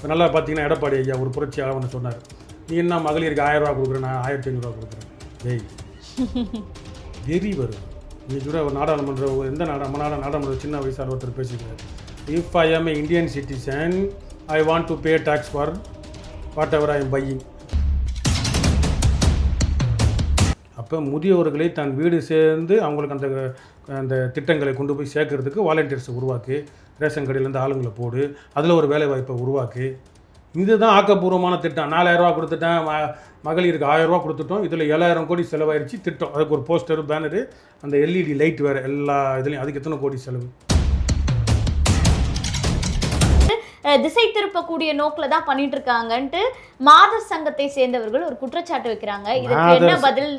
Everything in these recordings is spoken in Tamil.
இப்போ நல்லா பார்த்தீங்கன்னா எடப்பாடி ஐயா ஒரு புரட்சியாளர் ஒன்று சொன்னார். நீ என்ன மகளிருக்கு ஆயிரம் ரூபா கொடுக்குறேன் நான் ஆயிரத்தி ஐநூறுரூவா கொடுக்குறேன். டேய் வெறி வரும் இன்னைக்கு கூட ஒரு நாடாளுமன்ற எந்த நாடா நம்ம நாடா நாடாளுமன்ற சின்ன வயசான ஒருத்தர் பேசிக்கிறார் if I am Indian citizen I want to pay tax for what ever I am அப்போ முதியவர்களை தன் வீடு சேர்ந்து அவங்களுக்கு அந்த அந்த திட்டங்களை கொண்டு போய் சேர்க்கறதுக்கு வாலண்டியர்ஸை உருவாக்கு ரேஷன் கடையிலேருந்து ஆளுங்களை போடு அதில் ஒரு வேலைவாய்ப்பை உருவாக்கு. இதுதான் ஆக்கப்பூர்வமான திட்டம். நாலாயிரரூவா கொடுத்துட்டேன் ம மகளிருக்கு ஆயிரரூவா கொடுத்துட்டோம் இதில் ஏழாயிரம் கோடி செலவாயிருச்சு திட்டம். அதுக்கு ஒரு போஸ்டர் பேனரு அந்த எல்இடி லைட் வேறு எல்லா இதுலேயும் அதுக்கு எத்தனை கோடி செலவு? திசை திருப்பக்கூடிய நோக்கில தான் பண்ணிட்டு இருக்காங்கன்ட்டு மாதர் சங்கத்தை சேர்ந்தவர்கள் ஒரு குற்றச்சாட்டு வைக்கிறாங்க. இதுக்கு என்ன பதில்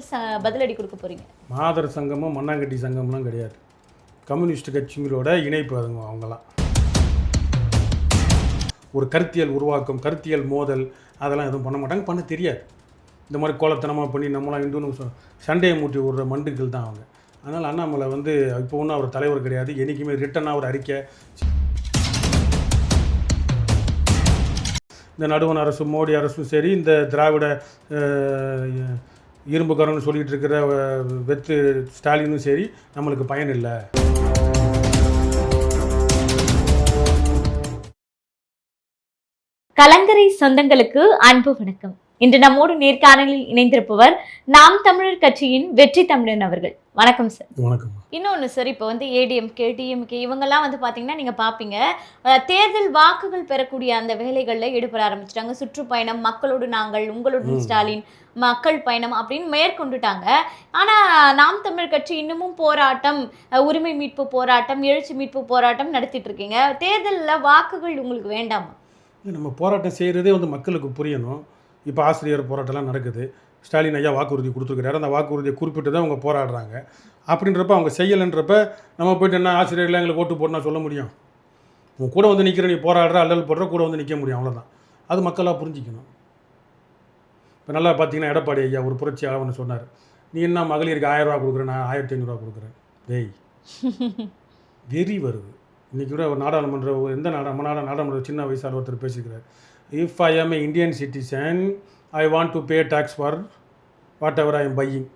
பதிலடி கொடுக்க போறீங்க? மாதர் சங்கமும் மண்ணாங்கட்டி சங்கம்லாம் கிடையாது. கம்யூனிஸ்ட் கட்சிகளோட இணைப்பு அதுங்க அவங்களாம் ஒரு கருத்தியல் உருவாக்கம் கருத்தியல் மோதல் அதெல்லாம் எதுவும் பண்ண மாட்டாங்க பண்ண தெரியாது. இந்த மாதிரி கோலத்தனமாக பண்ணி நம்மளாம் இந்துன்னு சண்டையை மூட்டி விடுற மண்டுகள் தான் அவங்க. அதனால் அண்ணாமலை வந்து இப்போ ஒன்றும் அவர் தலைவர் கிடையாது என்றைக்குமே ரிட்டனாக ஒரு அறிக்கை. இந்த நடுவன் அரசு மோடி அரசும் சரி இந்த திராவிட இரும்புக்காரன்னு சொல்லிட்டு இருக்கிற வெத்து ஸ்டாலினும் சரி நம்மளுக்கு பயன் இல்லை. கலங்கரை சொந்தங்களுக்கு அன்பு வணக்கம். இன்று நம்மோடு நேர்காணலில் இணைந்திருப்பவர் நாம் தமிழர் கட்சியின் வெற்றி தமிழன் அவர்கள். வணக்கம் சார் வணக்கம். இன்னொன்று சார் இப்போ வந்து ஏடிஎம்கே டிஎம்கே இவங்கெல்லாம் வந்து பார்த்தீங்கன்னா நீங்கள் பார்ப்பீங்க தேர்தல் வாக்குகள் பெறக்கூடிய அந்த வேலைகளில் ஈடுபட ஆரம்பிச்சிட்டாங்க. சுற்றுப்பயணம் மக்களோடு நாங்கள் உங்களுடன். ஸ்டாலின் மக்கள் பயணம் அப்படின்னு மேற்கொண்டுட்டாங்க. ஆனால் நாம் தமிழர் கட்சி இன்னமும் போராட்டம் உரிமை மீட்பு போராட்டம் எழுச்சி மீட்பு போராட்டம் நடத்திட்டு இருக்கீங்க. தேர்தலில் வாக்குகள் உங்களுக்கு வேண்டாமா? நம்ம போராட்டம் செய்கிறதே வந்து மக்களுக்கு புரியணும். இப்போ ஆசிரியர் போராட்டம்லாம் நடக்குது. ஸ்டாலின் ஐயா வாக்குறுதி கொடுத்துருக்கிறாரு. அந்த வாக்குறுதியை குறிப்பிட்டு தான் அவங்க போராடுறாங்க. அப்படின்றப்ப அவங்க செய்யலைன்றப்ப நம்ம போயிட்டு என்ன ஆசிரியர்கள் எங்களுக்கு ஓட்டு போட்டுனா சொல்ல முடியும்? உன் கூட வந்து நிற்கிற நீ போராடுற அல்லல் போடுற கூட வந்து நிற்க முடியும். அவ்வளோதான் அது மக்களாக புரிஞ்சிக்கணும். இப்போ நல்லா பார்த்தீங்கன்னா எடப்பாடி ஐயா ஒரு புரட்சியாளர் ஒன்று சொன்னார். நீ என்ன மகளிருக்கு ஆயிரம் ரூபா கொடுக்குறேன் நான் ஆயிரத்தி ஐநூறுரூவா கொடுக்குறேன். டேய். வெறி வருது. இன்றைக்கி கூட ஒரு நாடாளுமன்ற எந்த நாடா நம்ம நாடா நாடாளுமன்ற சின்ன வயசான ஒருத்தர் பேசிக்கிறார் if I am Indian citizen I want to pay tax for whatever I am buying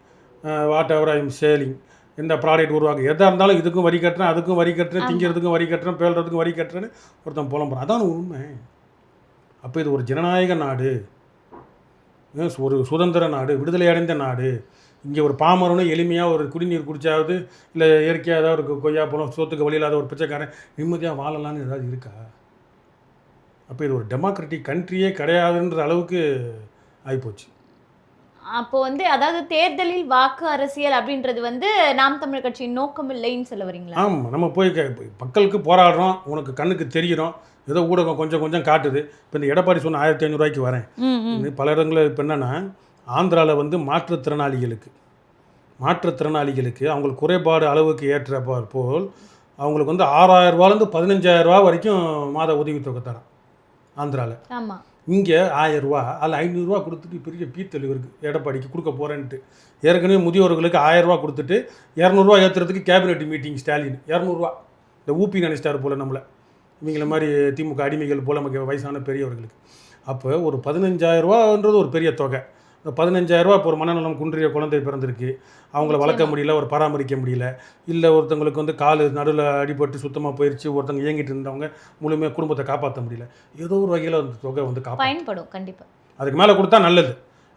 whatever I am selling எந்த ப்ராடக்ட் உருவாக்கு. எதாக இருந்தாலும் இதுக்கும் வரி கட்டுறேன் அதுக்கும் வரி கட்டுறேன். திங்கிறதுக்கும் வரி கட்டுறேன் பேல்றதுக்கும் வரி கட்டுறேன்னு ஒருத்தன் புலம்புறான். அதான் உண்மை. அப்போ இது ஒரு ஜனநாயக நாடு. ஒரு சுதந்திர நாடு விடுதலை அடைந்த நாடு. இங்கே ஒரு பாமரனும் எளிமையாக ஒரு குடிநீர் குடிச்சாவது இல்லை இயற்கையாக ஏதாவது ஒரு கொய்யா பழம் சோத்துக்கு வழி இல்லாத ஒரு பிச்சைக்காரன் நிம்மதியாக வாழலாம்னு ஏதாவது இருக்கா? அப்போ இது ஒரு டெமோக்ராட்டிக் கண்ட்ரியே கிடையாதுன்ற அளவுக்கு ஆகிப்போச்சு அப்போ வந்து அதாவது தேர்தலில் வாக்கு அரசியல் அப்படின்றது வந்து நாம் தமிழர் கட்சியின் நோக்கம் இல்லைன்னு சொல்ல வரீங்களா? ஆமாம் நம்ம போய் மக்களுக்கு போராடுறோம் உனக்கு கண்ணுக்கு தெரிகிறோம் ஏதோ ஊடகம் கொஞ்சம் கொஞ்சம் காட்டுது. இப்போ இந்த எடப்பாடி சொன்ன ஆயிரத்தி ஐநூறுரூவாய்க்கு வரேன். பல இடங்களில் இப்போ என்னென்னா ஆந்திராவில் வந்து மாற்றுத்திறனாளிகளுக்கு மாற்றுத்திறனாளிகளுக்கு அவங்களுக்கு குறைபாடு அளவுக்கு ஏற்ற போல் அவங்களுக்கு வந்து ஆறாயிரம் ரூபாலேருந்து பதினஞ்சாயிரம் ரூபா வரைக்கும் மாத உதவித்தொகை தரான் ஆந்திராவில் ஆமா. இங்கே ஆயரூவா அதில் ஐநூறுரூவா கொடுத்துட்டு பெரிய பீத்தல் இருக்குது எடப்பாடிக்கு கொடுக்க போகிறேன்ட்டு ஏற்கனவே முதியோர்களுக்கு ஆயரூவா கொடுத்துட்டு இரநூறுவா ஏற்றுறதுக்கு கேபினெட் மீட்டிங் ஸ்டாலின். இரநூறுவா. இந்த ஊபி நினைச்சிட்டார் போல் நம்மளை. இவங்கள மாதிரி திமுக அடிமைகள் போல் நமக்கு வயசான பெரியவர்களுக்கு. அப்போ ஒரு பதினஞ்சாயிரரூவான்றது ஒரு பெரிய தொகை. இந்த பதினஞ்சாயிரரூவா இப்போ ஒரு மனநலம் குன்றிய குழந்தை பிறந்திருக்கு. அவங்கள வளர்க்க. முடியல ஒரு பராமரிக்க முடியல. இல்லை ஒருத்தங்களுக்கு வந்து கால் நடுவில் அடிபட்டு சுத்தமாக போயிடுச்சு ஒருத்தங்க இயங்கிட்டு இருந்தவங்க முழுமையாக குடும்பத்தை காப்பாற்ற முடியல. ஏதோ ஒரு வகையில் அந்த தொகை வந்து காப்பா பயன்படும் கண்டிப்பா. அதுக்கு மேலே கொடுத்தா நல்லது.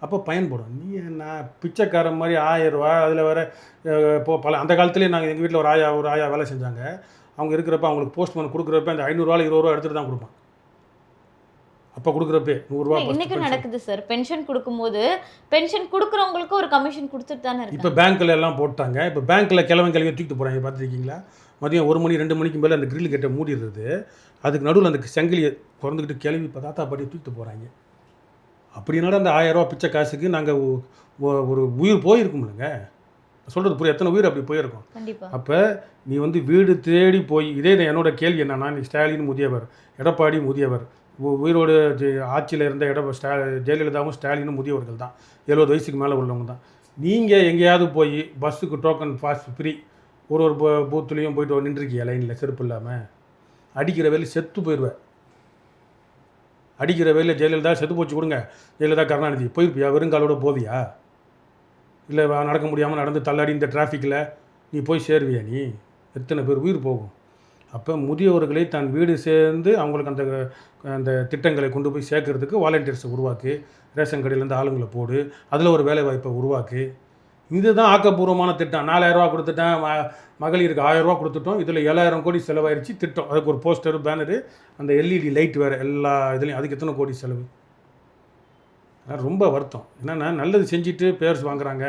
அப்போ பயன்படும். நீ என்ன பிச்சைக்காரன் மாதிரி ஆயிரம் ரூபா அதில் வேற இப்போ பல அந்த காலத்துலேயே நாங்கள் எங்கள் வீட்டில் ஒரு ஆயா ஒரு ஆயா வேலை செஞ்சாங்க. அவங்க இருக்கிறப்ப அவங்களுக்கு போஸ்ட்மேன் கொடுக்குறப்ப அந்த ஐநூறுரூவா இருபது ரூபா எடுத்துகிட்டு தான் கொடுப்பான் அப்போ கொடுக்குறப்பே நூறுரூவா இல்ல, இன்னைக்கும் நடக்குது சார் பென்ஷன் கொடுக்கும்போது பென்ஷன் கொடுக்குறவங்களுக்கு ஒரு கமிஷன் கொடுத்துட்டு தானே இப்போ பேங்க்கில் எல்லாம் போட்டாங்க. இப்போ பேங்க்கில் கிழவன் கிழவி தூக்கிட்டு போகிறாங்க பார்த்துருக்கீங்களா? மதியம் ஒரு மணி ரெண்டு மணிக்கு மேலே அந்த கிரில் கட்டை மூடிடுறது அதுக்கு நடுவில் அந்த சங்கிலியை திறந்துக்கிட்டு கிளவி இப்போ தாத்தா பாட்டி தூக்கிட்டு போகிறாங்க அப்படின்னால அந்த ஆயிரம் ரூபா பிச்சை காசுக்கு நாங்கள் ஒரு உயிர் போயிருக்கும்லங்க. சொல்கிறது புரிய எத்தனை உயிர் அப்படி போயிருக்கோம்? அப்போ நீ வந்து வீடு தேடி போய் இதே என்னோட கேள்வி என்னன்னா நீ ஸ்டாலின் முதியவர் எடப்பாடி முதியவர் உயிரோடு ஆட்சியில் இருந்த இடம் ஸ்டா ஜெயலலிதாவும் ஸ்டாலினும் முதியவர்கள் தான். எழுபது வயசுக்கு மேலே உள்ளவங்க தான். நீங்கள் எங்கேயாவது போய் பஸ்ஸுக்கு டோக்கன் பாஸ் ஃப்ரீ ஒரு ஒரு பூத்துலேயும் போயிட்டு நின்றுருக்கிய லைனில் செருப்பு இல்லாமல் அடிக்கிற வேலையில் செத்து போயிடுவேன் அடிக்கிற வேலையில் ஜெயலலிதா செத்து போச்சு கொடுங்க. ஜெயலலிதா கருணாநிதி போயிருப்பியா? வெறுங்காலோட போவியா இல்லை நடக்க முடியாமல் நடந்து தள்ளாடி இந்த டிராஃபிக்கில் நீ போய் சேருவியா நீ? எத்தனை பேர் உயிர் போகும்? அப்போ முதியவர்களை தன் வீடு சேர்ந்து அவங்களுக்கு அந்த அந்த திட்டங்களை கொண்டு போய் சேர்க்கறதுக்கு வாலண்டியர்ஸை உருவாக்கு ரேஷன் கடையிலேருந்து ஆளுங்களை போடு அதில் ஒரு வேலை வாய்ப்பை உருவாக்கு. இதுதான் ஆக்கப்பூர்வமான திட்டம். நாலாயிரரூவா கொடுத்துட்டேன் ம மகளிருக்கு ஆயிரரூவா கொடுத்துட்டோம். இதில் ஏழாயிரம் கோடி செலவாயிருச்சு திட்டம். அதுக்கு ஒரு போஸ்டர் பேனரு அந்த எல்இடி லைட் வேறு எல்லா இதுலேயும். அதுக்கு எத்தனை கோடி செலவு? அதான் ரொம்ப வருத்தம். என்னென்னா நல்லது செஞ்சுட்டு பேர்ஸ் வாங்குறாங்க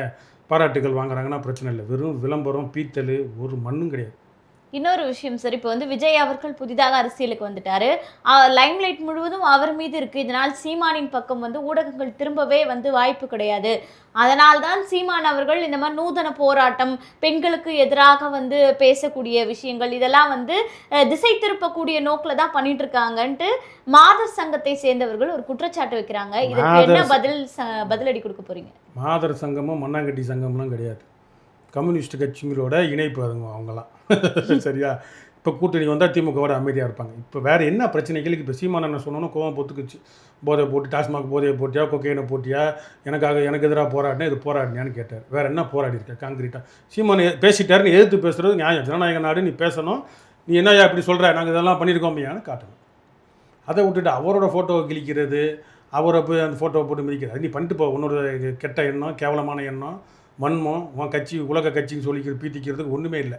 பாராட்டுகள் வாங்குறாங்கன்னா பிரச்சனை இல்லை. வெறும் விளம்பரம் பீத்தல் ஒரு மண்ணும் கிடையாது. இன்னொரு விஷயம் சார் இப்போ வந்து விஜய் அவர்கள் புதிதாக அரசியலுக்கு வந்துட்டாரு. லைம்லைட் முழுவதும் அவர் மீது இருக்கு. இதனால் சீமானின் பக்கம் வந்து ஊடகங்கள் திரும்பவே வந்து வாய்ப்பு கிடையாது. அதனால்தான் சீமான் அவர்கள் இந்த மாதிரி நூதன போராட்டம் பெண்களுக்கு எதிராக வந்து பேசக்கூடிய விஷயங்கள் இதெல்லாம் வந்து திசை திருப்பக்கூடிய நோக்கில் தான் பண்ணிட்டு இருக்காங்கன்ட்டு மாதர் சங்கத்தை சேர்ந்தவர்கள் ஒரு குற்றச்சாட்டு வைக்கிறாங்க. இதுக்கு என்ன பதில் பதிலடி கொடுக்க போறீங்க? மாதர் சங்கமும் மண்ணாங்கட்டி சங்கம்லாம் கிடையாது. கம்யூனிஸ்ட் கட்சிங்களோட இணைப்பு அதுங்க அவங்களாம் சரியா? இப்போ கூட்டணி வந்தால் திமுகவோட அமைதியாக இருப்பாங்க. இப்போ வேறு என்ன பிரச்சனைகளுக்கு இப்போ சீமான என்ன சொன்னோன்னு கோவம் பொத்துக்குச்சு. போதை போட்டு டாஸ்மாக் போதையை போட்டியா கொக்கையினை போட்டியா எனக்காக எனக்கு எதிராக போராடினா இது போராடினியான்னு கேட்டார். வேறு என்ன போராடி இருக்க? காங்கிரீட்டாக சீமான பேசிட்டாருன்னு எதிர்த்து பேசுகிறது நியாயம். ஜனநாயக நாடு நீ பேசணும். நீ என்னய்யா இப்படி சொல்கிற நாங்கள் இதெல்லாம் பண்ணியிருக்கோமையான்னு காட்டணும். அதை விட்டுட்டு அவரோட ஃபோட்டோவை கிழிக்கிறது அவரை போய் அந்த ஃபோட்டோவை போட்டு மிதிக்கிறது. நீ பண்ணிட்டு போ. உன்னோட கெட்ட எண்ணம் கேவலமான எண்ணம் வன்மம் உன் கட்சி உலக கட்சின்னு சொல்லிக்கிற பீத்திக்கிறதுக்கு ஒன்றுமே இல்லை.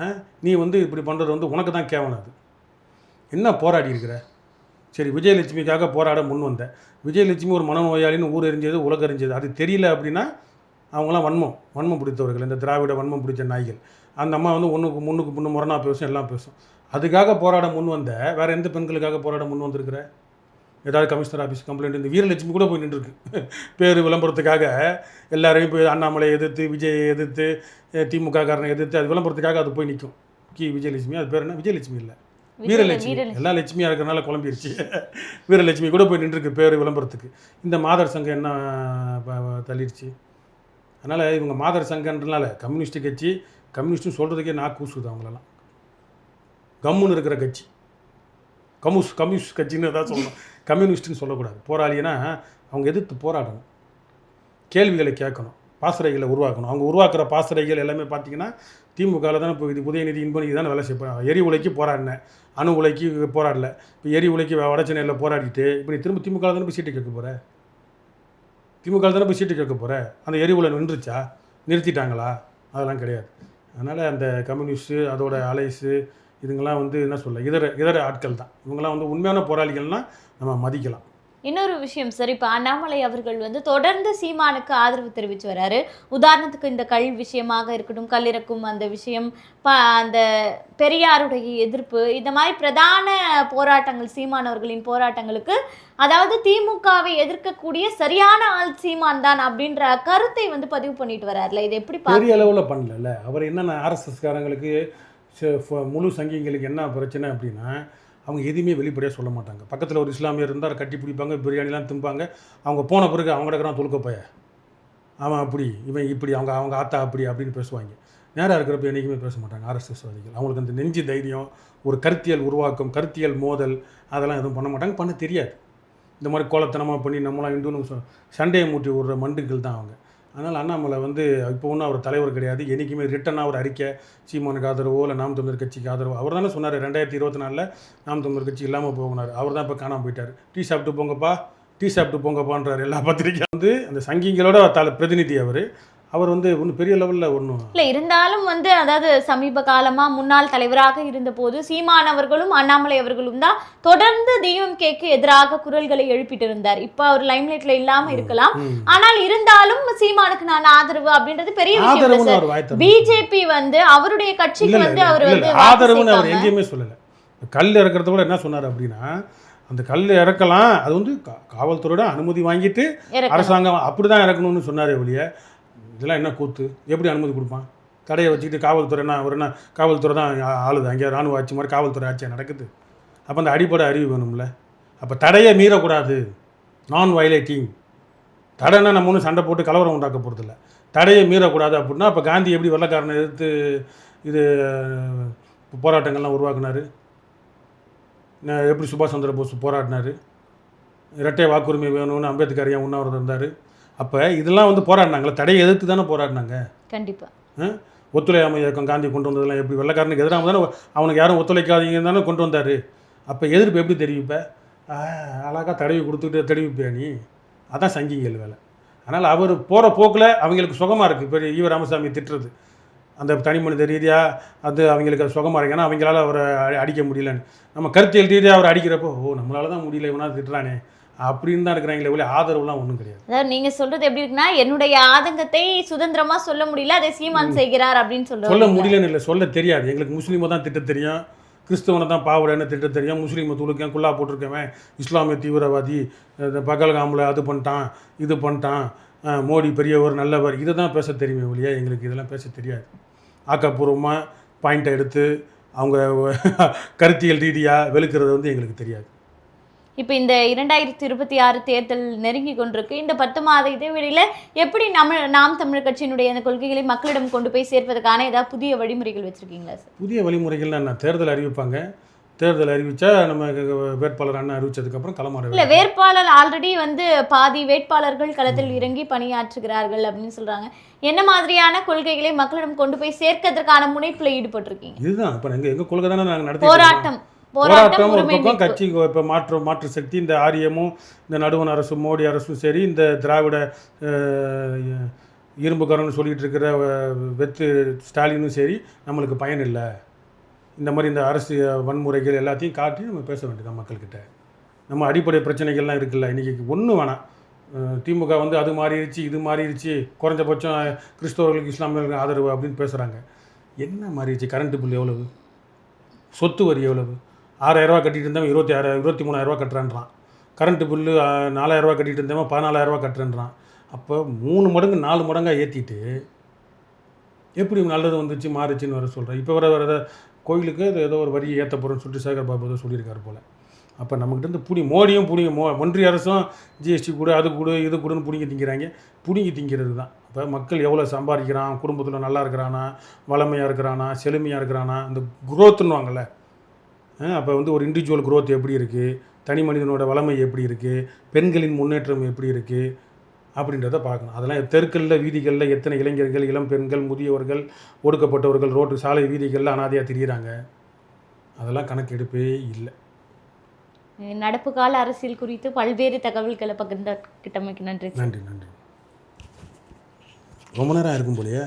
ஆ? நீ வந்து இப்படி பண்ணுறது வந்து உனக்கு தான் கேவலம் அது. என்ன போராடி இருக்கிற? சரி விஜயலட்சுமிக்காக போராட முன் வந்த. விஜயலட்சுமி ஒரு மனநோயாளின்னு ஊர் எரிஞ்சது உலக எரிஞ்சது. அது தெரியல அப்படின்னா அவங்களாம் வன்மம் வன்மம் பிடித்தவர்கள். இந்த திராவிட வன்மம் பிடிச்ச நாய்கள். அந்த அம்மா வந்து ஒன்றுக்கு முன்னுக்கு முன்னு முரணா பேசும் எல்லாம் பேசும். அதுக்காக போராட முன் வந்த வேற எந்த பெண்களுக்காக போராட முன் வந்திருக்கிற? ஏதாவது கமிஷனர் ஆஃபீஸ் கம்ப்ளைண்ட் இந்த வீரலட்சுமி கூட போய் நின்றுருக்கு. பேர் விளம்பரத்துக்காக எல்லாரையும் போய் அண்ணாமலை எதிர்த்து விஜயை எதிர்த்து திமுக காரனை எதிர்த்து அது விளம்பரத்துக்காக அது போய் நிற்கும் கி. விஜயலட்சுமி அது பேர் என்ன? விஜயலட்சுமி இல்லை. வீரலட்சுமி. எல்லா லட்சுமியாக இருக்கிறனால குழம்பிருச்சு. வீரலட்சுமி கூட போய் நின்றுருக்கு பேர் விளம்பரத்துக்கு. இந்த மாதர் சங்கம் என்ன தள்ளிடுச்சு? அதனால் இவங்க மாதர் சங்கன்றனால கம்யூனிஸ்ட் கட்சி கம்யூனிஸ்ட்னு சொல்கிறதுக்கே நான் கூசுது அவங்களெல்லாம். கம்முன்னு இருக்கிற கட்சி. கம்யூஸ் கம்யூனிஸ்ட் கட்சின்னு ஏதாவது சொல்லணும். கம்யூனிஸ்ட்னு சொல்லக்கூடாது. போராளினா அவங்க எதிர்த்து போராடணும். கேள்விகளை கேட்கணும். பாசறைகளை உருவாக்கணும். அவங்க உருவாக்குற பாசறைகள் எல்லாமே பார்த்தீங்கன்னா திமுகவில் தானே இப்போ இது உதயநிதி இன்பநிதி தானே வேலை செய்ய எரி உலைக்கு போராடினேன் அணு உலைக்கு போராடல. இப்போ எரி உலைக்கு வடச்சென்னையில் போராடிட்டு இப்போ நீ திரும்ப திமுக தானே போய் சீட்டு கேட்க போகிற திமுக தானே போய் சீட்டு கேட்க போகிற அந்த எரி உலை நின்றுச்சா? நிறுத்திட்டாங்களா? அதெல்லாம் கிடையாது. அதனால் அந்த கம்யூனிஸ்ட்டு அதோட அலைஸு இதுங்கெல்லாம் வந்து என்ன சொல்ல இதர இதர ஆட்கள் தான். இவங்கெல்லாம் வந்து உண்மையான போராளிகள்னால் நம்ம மதிக்கலாம். இன்னொரு விஷயம் சார் இப்போ அண்ணாமலை அவர்கள் வந்து தொடர்ந்து சீமானுக்கு ஆதரவு தெரிவித்து வராரு. உதாரணத்துக்கு இந்த கல் விஷயமாக இருக்கட்டும் கல்லிறக்கும் அந்த விஷயம் ப அந்த பெரியாருடைய எதிர்ப்பு இந்த மாதிரி பிரதான போராட்டங்கள் சீமான் அவர்களின் போராட்டங்களுக்கு அதாவது திமுகவை எதிர்க்கக்கூடிய சரியான ஆள் சீமான் தான் அப்படின்ற கருத்தை வந்து பதிவு பண்ணிட்டு வராருல இது எப்படி பெரிய அளவில் பண்ணல அவர் என்னென்ன ஆர்எஸ்எஸ்காரங்களுக்கு முழு சங்கிங்களுக்கு என்ன பிரச்சனை அப்படின்னா அவங்க எதுவுமே வெளிப்படையாக சொல்ல மாட்டாங்க. பக்கத்தில் ஒரு இஸ்லாமியர் இருந்தால் கட்டி பிடிப்பாங்க பிரியாணிலாம் திம்பாங்க. அவங்க போன பிறகு அவங்க கிடக்கிறான் துளுக்க பைய அவன் அப்படி இவன் இப்படி அவங்க அவங்க ஆத்தா அப்படி அப்படின்னு பேசுவாங்க. நேராக இருக்கிறப்ப என்றைக்குமே பேச மாட்டாங்க ஆர்எஸ்எஸ்வாதிகள் அவங்களுக்கு அந்த நெஞ்சு தைரியம் ஒரு கருத்தியல் உருவாக்கம் கருத்தியல் மோதல் அதெல்லாம் எதுவும் பண்ண மாட்டாங்க. பண்ண தெரியாது. இந்த மாதிரி கோலத்தனமாக பண்ணி நம்மளாம் இந்துன்னு சண்டையை மூட்டி விடுற மண்டுகள் தான் அவங்க. அதனால் அண்ணாமலை வந்து இப்போ ஒன்றும் அவர் தலைவர் கிடையாது. என்றைக்குமே ரிட்டனாக ஒரு அறிக்கை. சீமானுக்கு ஆதரவோ இல்லை நாம் தமிழர் கட்சிக்கு ஆதரவோ அவர் தானே சொன்னார் ரெண்டாயிரத்தி இருபத்தி நாலில் நாம் தமிழர் கட்சி இல்லாமல் போகினார் அவர் தான் இப்போ காணாமல் போயிட்டார். டீ சாப்பிட்டு போங்கப்பா டீ சாப்பிட்டு போங்கப்பான்றார். எல்லா பத்திரிக்கை வந்து அந்த சங்கிங்களோட தலை பிரதிநிதி அவர். அவர் வந்து ஒன்றும் பெரிய லெவலில் ஒன்றும் இல்ல இருந்தாலும் வந்து அதாவது சமீப காலமா முன்னாள் தலைவராக இருந்த போது சீமான் அவர்களும் அண்ணாமலை அவர்களும் தான் தொடர்ந்து டிஎம்கேக்கு எதிராக குரல்களை எழுப்பிட்டு இருந்தார் இப்ப அவர் லைம்லைட்ல இல்லாம இருக்கலாம். ஆனால் இருந்தாலும் சீமானுக்கு நான் ஆதரவு அப்படின்றது பெரிய விஷயம் சார். பிஜேபி வந்து அவருடைய கட்சிக்கு வந்து அவர் வந்து ஆதரவுன்னு அவர் எங்கேயுமே சொல்லலை. கல் இறக்கிறத கூட என்ன சொன்னார் அப்படின்னா அந்த கல் இறக்கலாம் அது வந்து காவல்துறையோட அனுமதி வாங்கிட்டு. அரசாங்கம் அப்படி தான் இறக்கணும்னு சொன்னாரே ஒழிய இதெல்லாம் என்ன கூத்து? எப்படி அனுமதி கொடுப்பான்? தடையை வச்சுக்கிட்டு காவல்துறைனா அவர் என்ன காவல்துறை தான் ஆளுது. அங்கே ராணுவ ஆட்சி மாதிரி காவல்துறை ஆட்சியாக நடக்குது. அப்போ அந்த அடிப்படை அறிவு வேணும்ல. அப்போ தடையை மீறக்கூடாது. நான் வயலேட்டிங் தடைன்னா நம்ம ஒன்றும் சண்டை போட்டு கலவரம் உண்டாக்க போகிறதில்ல தடையை மீறக்கூடாது அப்படின்னா அப்போ காந்தி எப்படி வெள்ளக்காரனை எதிர்த்து இது போராட்டங்கள்லாம் உருவாக்குனாரு? எப்படி சுபாஷ் சந்திர போஸ் போராடினாரு? இரட்டை வாக்குரிமை வேணும்னு அம்பேத்கர் ஏன் உண்ணாவிரதம் இருந்தார். அப்போ இதெல்லாம் வந்து போராடினாங்களே? தடையை எதிர்த்து தானே போராடினாங்க? கண்டிப்பா. ஒத்துழையாமை இயக்கம் காந்தி கொண்டு வந்ததெல்லாம் எப்படி? வெள்ளக்காரனுக்கு எதிராக தானே அவனுக்கு யாரும் ஒத்துழைக்காதீங்கன்னு தானே கொண்டு வந்தார். அப்போ எதிர்ப்பு எப்படி தெரிவிப்ப அழகாக தடவி கொடுத்துட்டு தெரிவிப்பியா நீ? அதான் சங்கிகள் வேலை. அதனால் அவர் போகிற போக்கில் அவங்களுக்கு சுகமாக இருக்குது இப்போ ஈவ ராமசாமி திட்டுறது. அந்த தனி மனித ரீதியாக அது அவங்களுக்கு அது சுகமாக இருக்கு. ஏன்னா அவங்களால அவரை அடி- அடிக்க முடியலன்னு. நம்ம கருத்தியல் ரீதியாக அவர் அடிக்கிறப்போ ஓ நம்மளால தான் முடியல இவனா திட்டுறானே. அப்படின்னு தான் இருக்கிறாங்களே ஒழிய ஆதரவுலாம் ஒன்றும் கிடையாது. அதாவது நீங்க சொல்றது எப்படி இருக்குன்னா என்னுடைய ஆதங்கத்தை சுதந்திரமா சொல்ல முடியல அதை சீமான் செய்கிறார் அப்படின்னு சொல்ல சொல்ல முடியலன்னு இல்லை சொல்ல தெரியாது. எங்களுக்கு முஸ்லீமை தான் திட்ட தெரியும். கிறிஸ்தவனை தான் பாவடைன்னு திட்ட தெரியும். முஸ்லீமை துளுக்கேன் குல்லா போட்டிருக்கவன். இஸ்லாமிய தீவிரவாதி இந்த பகல்காமில் அது பண்ணிட்டான் இது பண்ணிட்டான். மோடி பெரியவர் நல்லவர் இதை தான் பேச தெரியுமே ஒழிய எங்களுக்கு இதெல்லாம் பேச தெரியாது. ஆக்கப்பூர்வமாக பாயிண்ட்டை எடுத்து அவங்க கருத்தியல் ரீதியாக வெளுக்கிறது வந்து எங்களுக்கு தெரியாது. இப்போ இந்த இரண்டாயிரத்தி இருபத்தி ஆறு தேர்தல் நெருங்கி கொண்டிருக்கு. இந்த பத்து மாத இடைவெளியில எப்படி நம்ம நாம் தமிழர் கட்சியினுடைய அந்த கொள்கைகளை மக்களிடம் கொண்டு போய் சேர்ப்பதற்கான ஏதாவது புதிய வழிமுறைகள் வச்சிருக்கீங்களா சார்? புதிய வழிமுறைகள் என்ன தேர்தல் அறிவிப்பாங்க. தேர்தல் அறிவித்தா நம்ம வேட்பாளர் அண்ணன் அறிவிச்சதுக்கப்புறம் களமாட இல்ல வேட்பாளர் ஆல்ரெடி வந்து பாதி வேட்பாளர்கள் களத்தில் இறங்கி பணியாற்றுகிறார்கள் அப்படின்னு சொல்றாங்க. என்ன மாதிரியான கொள்கைகளை மக்களிடம் கொண்டு போய் சேர்க்கறதுக்கான முனைப்புல ஈடுபட்டிருக்கீங்க? இதுதான் இப்போ எங்கள் எங்கள் கொள்கை தானே நாங்கள் நடத்தி போராட்டம். போராட்டம் ஒரு பக்கம். கட்சி இப்போ மாற்று மாற்று சக்தி இந்த ஆரியமும் இந்த நடுவண் அரசும் மோடி அரசும் சரி இந்த திராவிட அஹ், இரும்புக்காரன்னு சொல்லிட்டு இருக்கிற வெத்து ஸ்டாலினும் சரி நம்மளுக்கு பயன் இல்லை. இந்த மாதிரி இந்த அரசு வன்முறைகள் எல்லாத்தையும் காட்டி நம்ம பேச வேண்டியதான் மக்கள்கிட்ட. நம்ம அடிப்படை பிரச்சனைகள்லாம் இருக்குல்ல இன்றைக்கி ஒன்றும் வேணாம். திமுக வந்து அது மாறிடுச்சு இது மாறிடுச்சு குறைஞ்சபட்சம் கிறிஸ்தவர்களுக்கு இஸ்லாமியர்களுக்கு ஆதரவு அப்படின்னு பேசுகிறாங்க என்ன மாறிடுச்சு கரண்ட் பில் எவ்வளவு? சொத்து வரி எவ்வளவு? ஆறாயிரரூவா கட்டிட்டு இருந்தவன் இருபத்தி ஆறு இருபத்தி மூணாயிரரூவா கட்டுறேன்றான். கரண்ட்டு பில்லு நாலாயிரரூவா கட்டிகிட்டு இருந்தவன் பதினாலாயிரரூவா கட்டுறேன்றான். அப்போ மூணு மடங்கு நாலு மடங்காக ஏற்றிட்டு எப்படி நல்லது வந்துச்சு மாறுச்சுன்னு வர சொல்கிறேன் இப்போ வர வர கோயிலுக்கு அது ஏதோ ஒரு வரி ஏற்ற போகிறேன்னு சொல்லிட்டு சேகர் பாபு ஏதோ சொல்லியிருக்காரு போல். அப்போ நம்மக்கிட்ட இருந்து புடி மோடியும் புடிங்க மோ ஒன்றிய அரசும் ஜிஎஸ்டி கொடு அது கொடு இது கொடுன்னு பிடிங்கி திங்கிறாங்க. பிடுங்கி திங்கிறது தான். இப்போ மக்கள் எவ்வளோ சம்பாதிக்கிறான் குடும்பத்தில் நல்லா இருக்கிறானா வளமையாக இருக்கிறானா செழுமையாக இருக்கிறானா இந்த குரோத்துன்னுவாங்கள்ல அப்போ வந்து ஒரு இண்டிவிஜுவல் growth எப்படி இருக்குது தனி மனிதனோட வளமை எப்படி இருக்குது பெண்களின் முன்னேற்றம் எப்படி இருக்குது அப்படின்றத பார்க்கணும். அதெல்லாம் தெருக்களில் வீதிகளில் எத்தனை இளைஞர்கள் இளம் பெண்கள் முதியவர்கள் ஒடுக்கப்பட்டவர்கள் ரோட்டு சாலை வீதிகளில் அனாதையாக திரியிறாங்க? அதெல்லாம் கணக்கெடுப்பே இல்லை. நடப்பு கால அரசியல் குறித்து பல்வேறு தகவல்களை பகிர்ந்த கிட்டமைக்கு நன்றி. நன்றி நன்றி. ரொம்ப நேரம் இருக்கும் போலயே.